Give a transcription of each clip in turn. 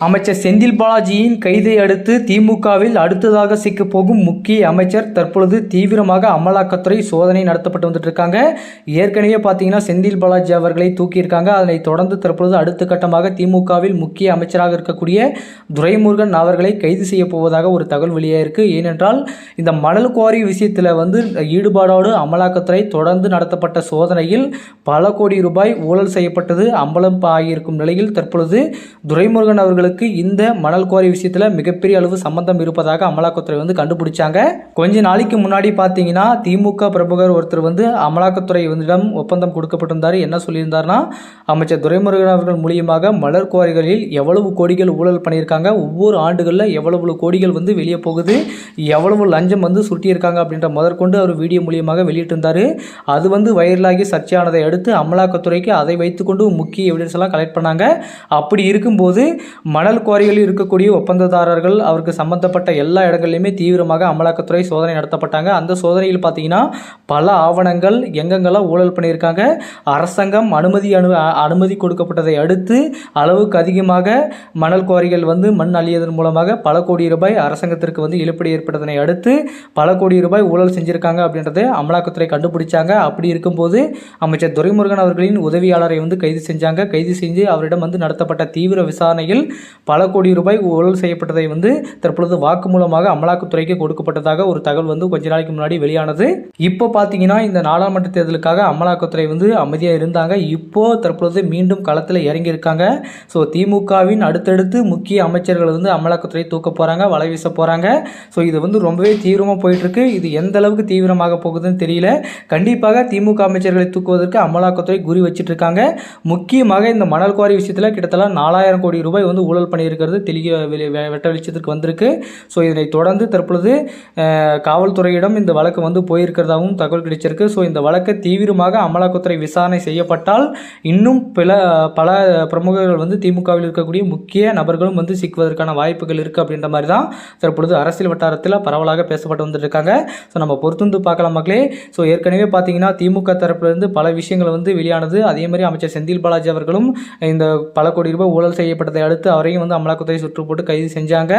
அமைச்சர் செந்தில் பாலாஜியின் கைதை அடுத்து திமுகவில் அடுத்ததாக சிக்கப் போகும் முக்கிய அமைச்சர் தற்பொழுது தீவிரமாக அமலாக்கத்துறை சோதனை நடத்தப்பட்டு வந்துட்டு இருக்காங்க ஏற்கனவே பார்த்தீங்கன்னா செந்தில் பாலாஜி அவர்களை தூக்கியிருக்காங்க. அதனை தொடர்ந்து தற்பொழுது அடுத்த கட்டமாக திமுகவில் முக்கிய அமைச்சராக இருக்கக்கூடிய துரைமுருகன் அவர்களை கைது செய்ய போவதாக ஒரு தகவல் வெளியாயிருக்கு. ஏனென்றால் இந்த மணல் குவாரி விஷயத்தில் வந்து ஈடுபாடோடு அமலாக்கத்துறை தொடர்ந்து நடத்தப்பட்ட சோதனையில் பல கோடி ரூபாய் ஊழல் செய்யப்பட்டது அம்பலம் ஆகியிருக்கும் நிலையில் தற்பொழுது துரைமுருகன் அவர்களுக்கு இந்த மணல் குவாரி விஷயத்தில் மிகப்பெரிய அளவு சம்பந்தம் இருப்பதாக அமலாக்கத்துறை வந்து கண்டுபிடிச்சாங்க. கொஞ்ச நாளைக்கு முன்னாடி பார்த்தீங்கன்னா திமுக பிரபுகர் ஒருத்தர் வந்து அமலாக்கத்துறை வந்துடம் ஒப்பந்தம் கொடுக்கப்பட்டிருந்தார். என்ன சொல்லியிருந்தார்னா அமைச்சர் துரைமுருகன் அவர்கள் மூலியமாக மலர் குவாரிகளில் எவ்வளவு கோடிகள் ஊழல் பண்ணியிருக்காங்க ஒவ்வொரு ஆண்டுகளில் எவ்வளவு கோடிகள் வந்து வெளியே போகுது எவ்வளவு லஞ்சம் வந்து சுட்டியிருக்காங்க அப்படின்ற முதற்கொண்டு அவர் வீடியோ மூலியமாக வெளியிட்டிருந்தார். அது வந்து வைரலாகி சர்ச்சையானதை அடுத்து அமலாக்கத்துறைக்கு அதை வைத்துக்கொண்டு முக்கிய எவிடன்ஸ் எல்லாம் கலெக்ட் பண்ணாங்க. அப்படி இருக்கும்போது மணல் குவாரிகளில் இருக்கக்கூடிய ஒப்பந்ததாரர்கள் அவருக்கு சம்பந்தப்பட்ட எல்லா இடங்கள்லையுமே தீவிரமாக அமலாக்கத்துறை சோதனை நடத்தப்பட்டாங்க. அந்த சோதனையில் பார்த்தீங்கன்னா பல ஆவணங்கள் எங்கெங்கெல்லாம் ஊழல் பண்ணியிருக்காங்க அரசாங்கம் அனுமதி அனு அனுமதி கொடுக்கப்பட்டதை அடுத்து அளவுக்கு அதிகமாக மணல் குவாரிகள் வந்து மண் அழியதன் மூலமாக பல கோடி ரூபாய் அரசாங்கத்திற்கு வந்து இழப்பீடு ஏற்பட்டதனை அடுத்து பல கோடி ரூபாய் ஊழல் செஞ்சிருக்காங்க அப்படின்றத அமலாக்கத்துறை கண்டுபிடிச்சாங்க. அப்படி இருக்கும்போது அமைச்சர் துரைமுருகன் அவர்களின் உதவியாளரை வந்து கைது செஞ்சாங்க. கைது செஞ்சு அவரிடம் வந்து நடத்தப்பட்ட தீவிர விசாரணையில் பல கோடி ரூபாய் ஊழல் செய்யப்பட்டதை வந்து தற்பொழுது வாக்குமூலமாக அமலாக்கத்துறைக்கு கொடுக்கப்பட்டதாக ஒரு தகவல் வந்து கொஞ்ச நாளைக்கு முன்னாடி வெளியானது. இப்போ பார்த்தீங்கன்னா இந்த நாடாளுமன்ற தேர்தலுக்காக அமலாக்கத்துறை வந்து அமைதியாக இருந்தாங்க. இப்போ தற்பொழுது மீண்டும் களத்தில் இறங்கியிருக்காங்க. ஸோ திமுகவின் அடுத்தடுத்து முக்கிய அமைச்சர்கள் வந்து அமலாக்கத்துறை தூக்க போகிறாங்க வலை வீச போகிறாங்க ஸோ இது வந்து ரொம்பவே தீவிரமாக போயிட்டுருக்கு. இது எந்த அளவுக்கு தீவிரமாக போகுதுன்னு தெரியல. கண்டிப்பாக திமுக அமைச்சர்களை தூக்குவதற்கு அமலாக்கத்துறை குறி வச்சிட்ருக்காங்க முக்கியமாக இந்த மணல் குவாரி விஷயத்தில் கிட்டத்தட்ட நாலாயிரம் கோடி ரூபாய் வந்து ஊழல் பண்ணியிருக்கிறது தெளிய வெட்ட வெளிச்சத்திற்கு வந்திருக்கு. ஸோ இதனை தொடர்ந்து தற்பொழுது காவல்துறையிடம் இந்த வழக்கு வந்து போயிருக்கிறதாகவும் தகவல் கிடைச்சிருக்கு. ஸோ இந்த வழக்கை தீவிரமாக அமலாக்கத்துறை விசாரணை செய்யப்பட்டால் இன்னும் பல பல பிரமுகர்கள் வந்து திமுகவில் இருக்கக்கூடிய முக்கிய நபர்களும் வந்து சிக்குவதற்கான வாய்ப்புகள் இருக்குது அப்படின்ற மாதிரி தான் தற்பொழுது அரசியல் வட்டாரத்தில் பரவலாக பேசப்பட்டு வந்துட்டுருக்காங்க. ஸோ நம்ம பொறுத்துந்து பார்க்கலாம் மக்களே. ஸோ ஏற்கனவே பார்த்தீங்கன்னா திமுக தரப்பிலிருந்து பல விஷயங்கள் வந்து வெளியானது. அதே மாதிரி அமைச்சர் செந்தில் பாலாஜி அவர்களும் இந்த பல கோடி ரூபாய் ஊழல் செய்யப்பட்டதை அடுத்து அவரையும் வந்து அமலாக்கத்துறை சுற்று போட்டு கைது செஞ்சாங்க.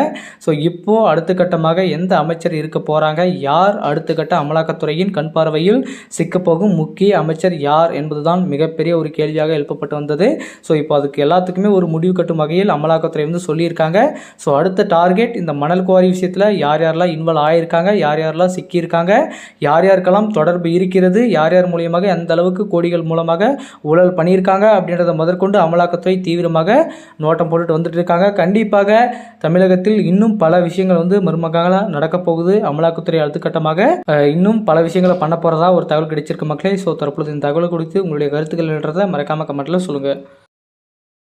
ஸோ இப்போது அடுத்த கட்டமாக எந்த அமைச்சர் இருக்க போகிறாங்க யார் அடுத்த கட்ட அமலாக்கத்துறையின் கண் பார்வையில் சிக்கப்போகும் முக்கிய அமைச்சர் யார் என்பதுதான் மிகப்பெரிய ஒரு கேள்வியாக எழுப்பப்பட்டு வந்தது. ஸோ இப்போ அதுக்கு எல்லாத்துக்குமே ஒரு முடிவு கட்டும் வகையில் அமலாக்கத்துறை வந்து சொல்லியிருக்காங்க. ஸோ அடுத்த டார்கெட் இந்த மணல் குவாரி விஷயத்தில் யார் யாரெல்லாம் இன்வால்வ் ஆகியிருக்காங்க யார் யாரெல்லாம் சிக்கியிருக்காங்க? யார் யாருக்கெல்லாம் தொடர்பு இருக்கிறது? யார் யார் மூலியமாக எந்த அளவுக்கு கோடிகள் மூலமாக ஊழல் பண்ணியிருக்காங்க? அப்படின்றத முதற்கொண்டு அமலாக்கத்துறை தீவிரமாக நோட்டம் போட்டுட்டு வந்து இருக்காங்க கண்டிப்பாக தமிழகத்தில் இன்னும் பல விஷயங்கள் வந்து மருமகங்களாக நடக்க போகுது. அமலாக்கத்துறை அடுத்தகட்டமாக இன்னும் பல விஷயங்களை பண்ண போகிறதா ஒரு தகவல் கிடைச்சிருக்கு மக்களே. ஸோ தற்பொழுது இந்த தகவல் குறித்து உங்களுடைய கருத்துக்கள் என்றதை மறக்காம கமெண்ட்டில் சொல்லுங்கள்